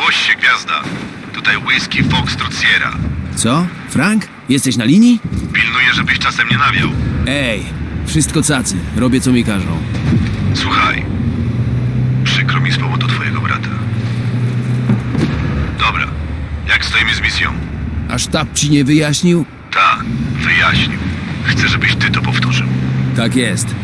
Zgłoś się, gwiazda. Tutaj whisky Foxtrot Sierra. Co? Frank? Jesteś na linii? Pilnuję, żebyś czasem nie nawiał. Ej, wszystko cacy. Robię co mi każą. Słuchaj. Przykro mi z powodu twojego brata. Dobra. Jak stoimy z misją? A sztab ci nie wyjaśnił? Tak, wyjaśnił. Chcę, żebyś ty to powtórzył. Tak jest.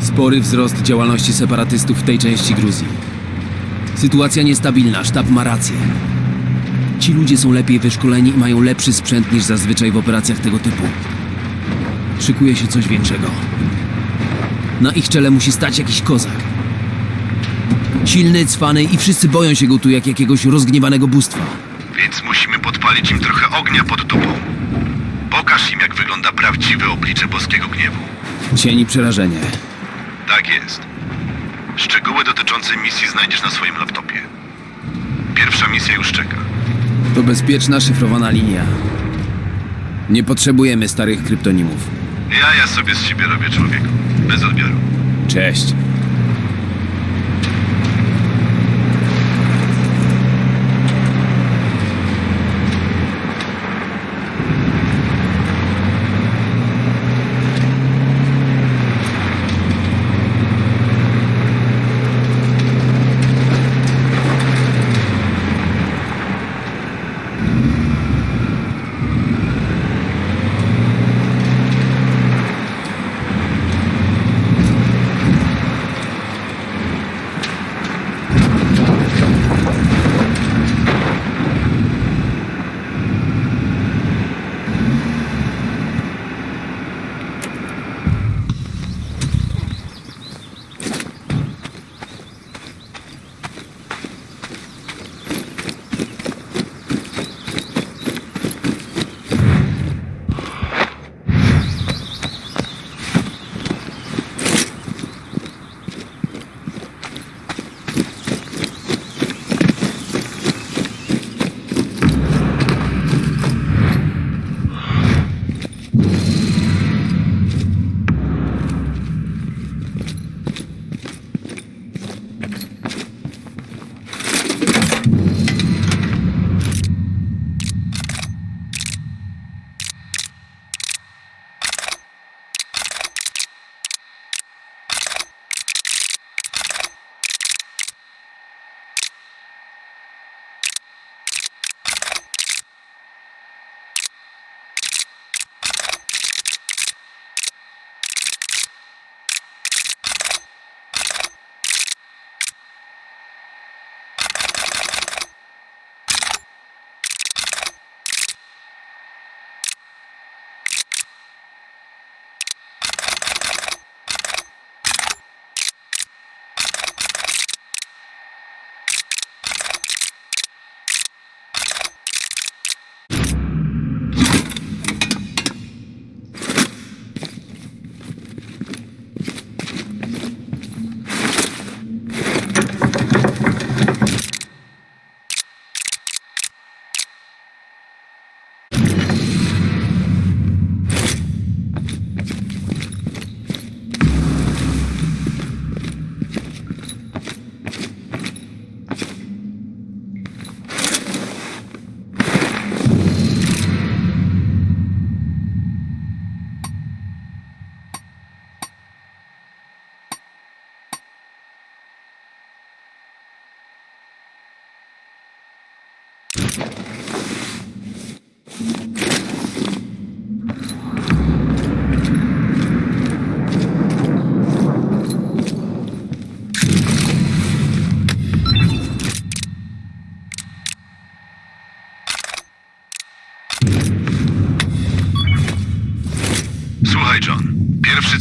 Spory wzrost działalności separatystów w tej części Gruzji. Sytuacja niestabilna, sztab ma rację. Ci ludzie są lepiej wyszkoleni i mają lepszy sprzęt niż zazwyczaj w operacjach tego typu. Szykuje się coś większego. Na ich czele musi stać jakiś kozak. Silny, cwany i wszyscy boją się go tu jak jakiegoś rozgniewanego bóstwa. Więc musimy podpalić im trochę ognia pod dupą. Pokaż im, jak wygląda prawdziwe oblicze boskiego gniewu. Cień i przerażenie. Tak jest. Szczegóły dotyczące misji znajdziesz na swoim laptopie. Pierwsza misja już czeka. To bezpieczna, szyfrowana linia. Nie potrzebujemy starych kryptonimów. Ja, ja sobie z siebie robię człowieku. Bez odbioru. Cześć.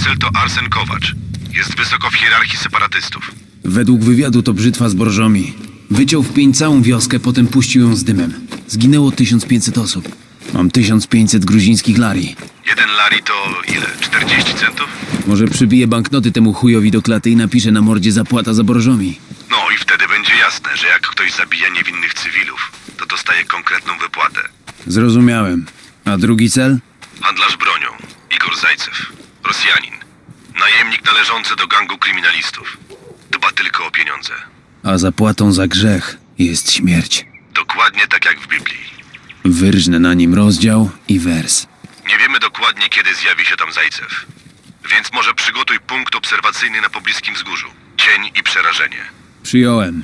Cel to Arsen Kowacz. Jest wysoko w hierarchii separatystów. Według wywiadu to brzytwa z Borżomi. Wyciął w pień całą wioskę, potem puścił ją z dymem. Zginęło 1500 osób. Mam 1500 gruzińskich lari. Jeden lari to ile? 40 centów? Może przybiję banknoty temu chujowi do klaty i napiszę na mordzie zapłata za Borżomi. No i wtedy będzie jasne, że jak ktoś zabija niewinnych cywilów, to dostaje konkretną wypłatę. Zrozumiałem. A drugi cel? Handlarz bronią. Igor Zajcew. Rosjanin. Najemnik należący do gangu kryminalistów. Dba tylko o pieniądze. A zapłatą za grzech jest śmierć. Dokładnie tak jak w Biblii. Wyrżnę na nim rozdział i wers. Nie wiemy dokładnie, kiedy zjawi się tam Zajcew. Więc może przygotuj punkt obserwacyjny na pobliskim wzgórzu. Cień i przerażenie. Przyjąłem.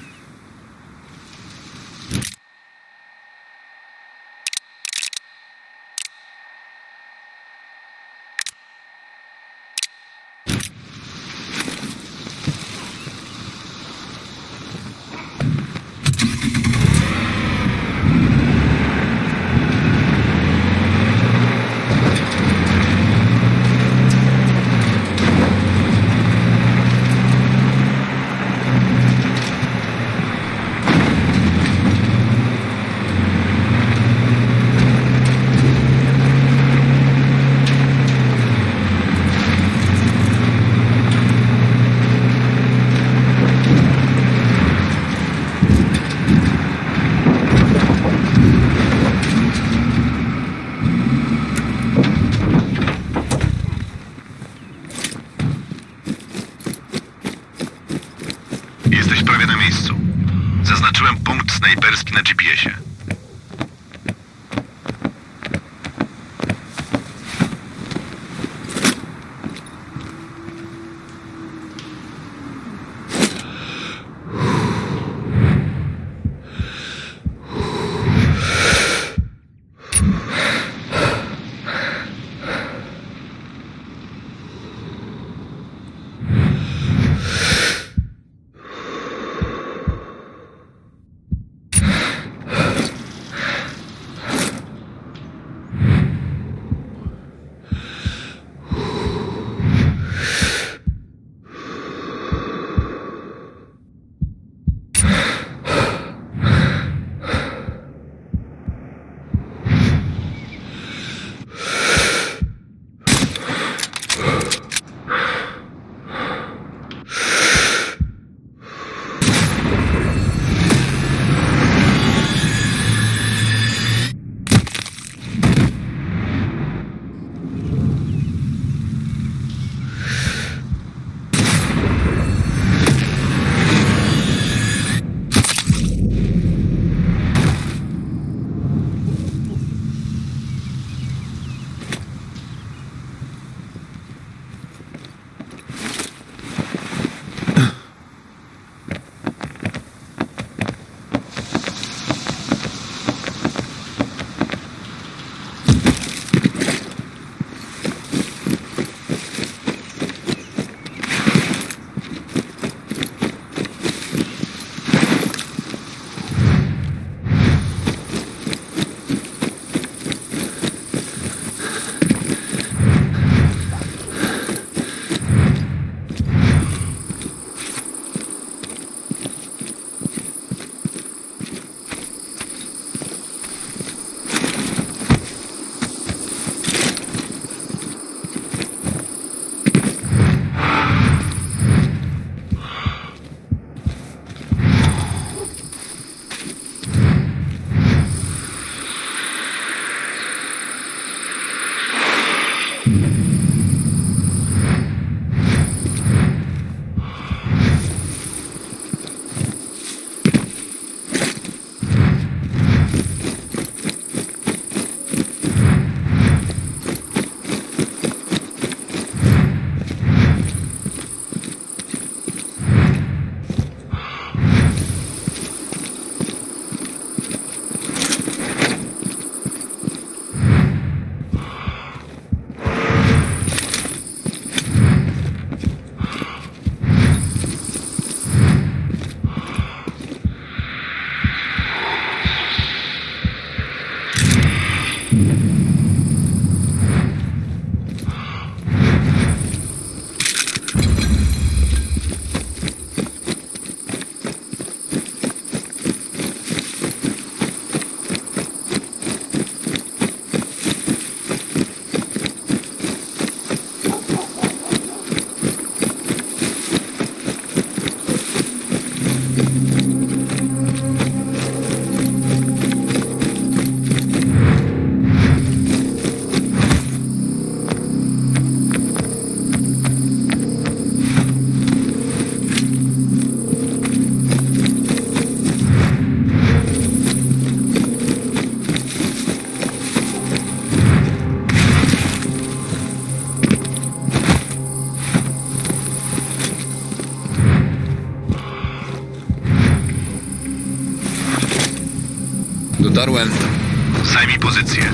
Pozycję.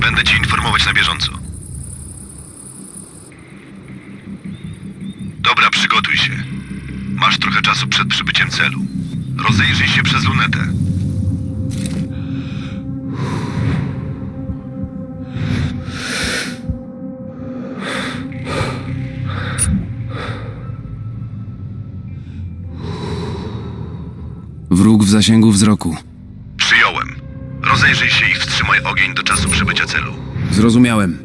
Będę cię informować na bieżąco. Dobra, przygotuj się. Masz trochę czasu przed przybyciem celu. Rozejrzyj się przez lunetę. Wróg w zasięgu wzroku. Przyjąłem. Rozejrzyj się i wstrzymaj ogień do czasu przybycia celu. Zrozumiałem.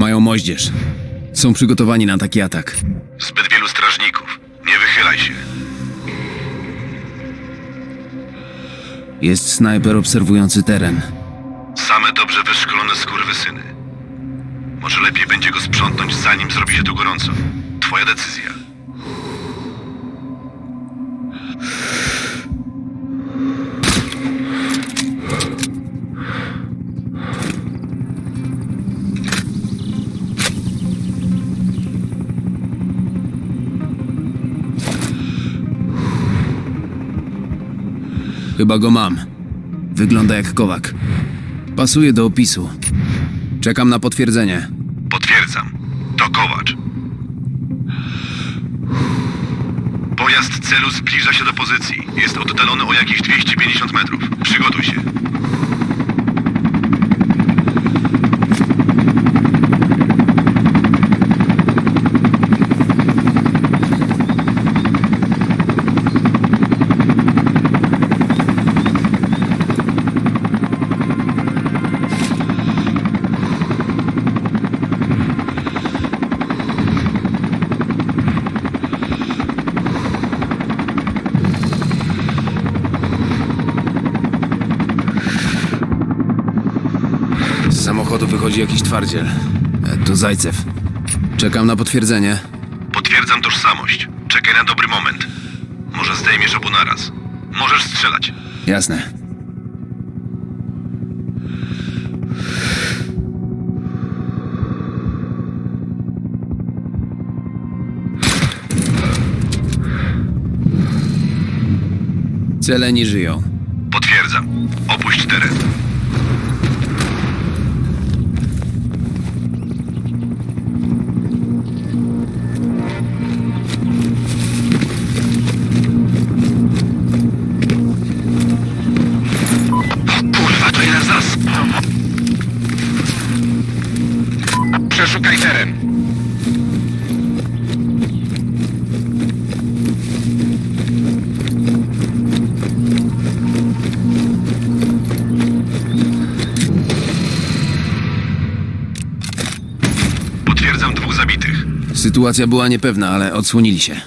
Mają moździerz. Są przygotowani na taki atak. Zbyt wielu strażników. Nie wychylaj się. Jest snajper obserwujący teren. Same dobrze wyszkolone skurwysyny. Może lepiej będzie go sprzątnąć, zanim zrobi się tu gorąco. Twoja decyzja. Chyba go mam. Wygląda jak kowak. Pasuje do opisu. Czekam na potwierdzenie. Potwierdzam. To Kowacz. Pojazd celu zbliża się do pozycji. Jest oddalony o jakieś 250 metrów. Przygotuj się. Z samochodu wychodzi jakiś twardziel. E, To Zajcew. Czekam na potwierdzenie. Potwierdzam tożsamość. Czekaj na dobry moment. Może zdejmiesz obu naraz. Możesz strzelać. Jasne. Cele nie żyją. Potwierdzam. Opuść teren. Sytuacja była niepewna, ale odsłonili się.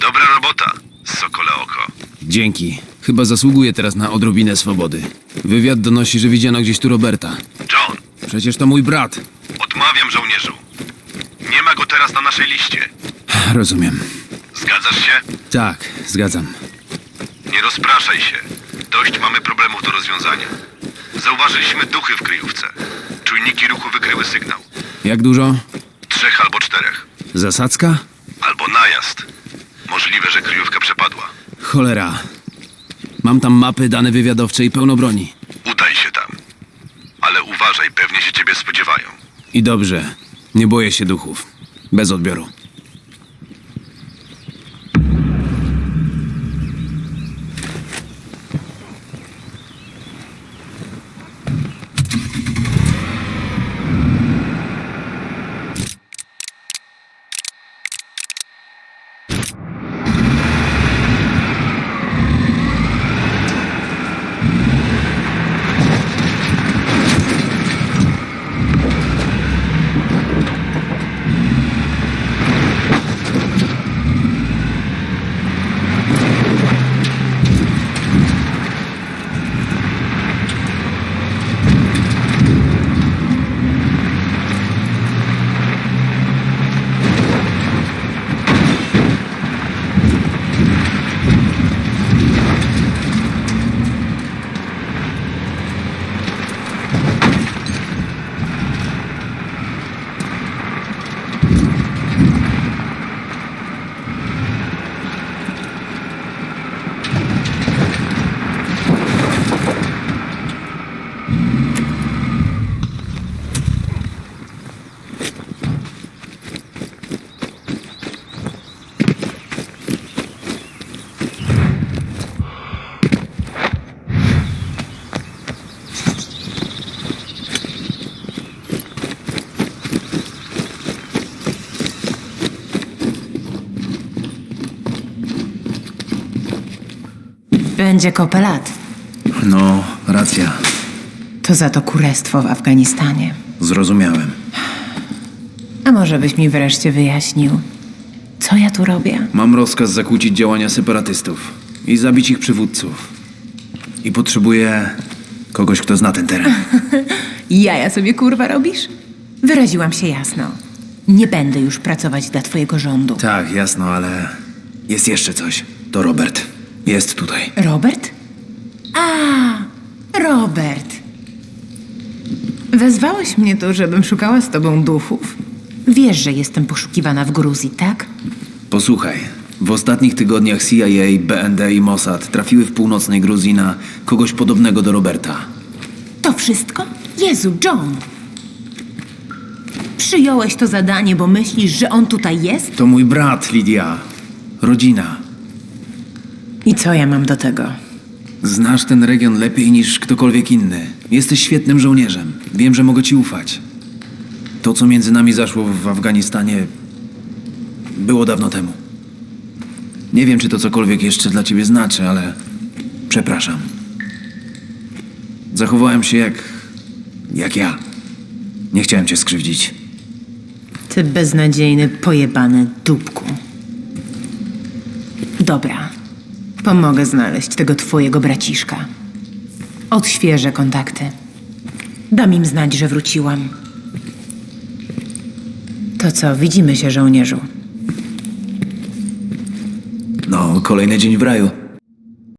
Dobra robota, sokole oko. Dzięki. Chyba zasługuje teraz na odrobinę swobody. Wywiad donosi, że widziano gdzieś tu Roberta. John, Przecież to mój brat. odmawiam żołnierzu. Nie ma go teraz na naszej liście. Rozumiem. Zgadzasz się? Tak, zgadzam. Nie rozpraszaj się. Dość mamy problemów do rozwiązania. Zauważyliśmy duchy w kryjówce. Czujniki ruchu wykryły sygnał. Jak dużo? Trzech albo czterech. Zasadzka? Albo najazd. Możliwe, że kryjówka przepadła. Cholera. Mam tam mapy, dane wywiadowcze i pełno broni. Udaj się tam. Ale uważaj, pewnie się ciebie spodziewają. I dobrze. Nie boję się duchów. Bez odbioru. Będzie kopę lat. No, racja. To za to kurestwo w Afganistanie. Zrozumiałem. A może byś mi wreszcie wyjaśnił, co ja tu robię? Mam rozkaz zakłócić działania separatystów i zabić ich przywódców. I potrzebuję kogoś, kto zna ten teren. Jaja sobie kurwa robisz? Wyraziłam się jasno. Nie będę już pracować dla twojego rządu. tak, jasno, ale jest jeszcze coś. To Robert. Jest tutaj. Robert? A, Robert. Wezwałeś mnie tu, żebym szukała z tobą duchów. Wiesz, że jestem poszukiwana w Gruzji, tak? Posłuchaj. W ostatnich tygodniach CIA, BND i Mossad trafiły w północnej Gruzji na kogoś podobnego do Roberta. To wszystko? Jezu, John! Przyjąłeś to zadanie, bo myślisz, że on tutaj jest? To mój brat, Lidia. Rodzina. I co ja mam do tego? Znasz ten region lepiej niż ktokolwiek inny. Jesteś świetnym żołnierzem. Wiem, że mogę ci ufać. To, co między nami zaszło w Afganistanie, było dawno temu. Nie wiem, czy to cokolwiek jeszcze dla ciebie znaczy, ale przepraszam. Zachowałem się jak. jak ja. Nie chciałem cię skrzywdzić. Ty beznadziejny, pojebany dupku. Dobra. Pomogę znaleźć tego twojego braciszka. Odświeżę kontakty. Dam im znać, że wróciłam. To co, widzimy się, żołnierzu. No, kolejny dzień w raju.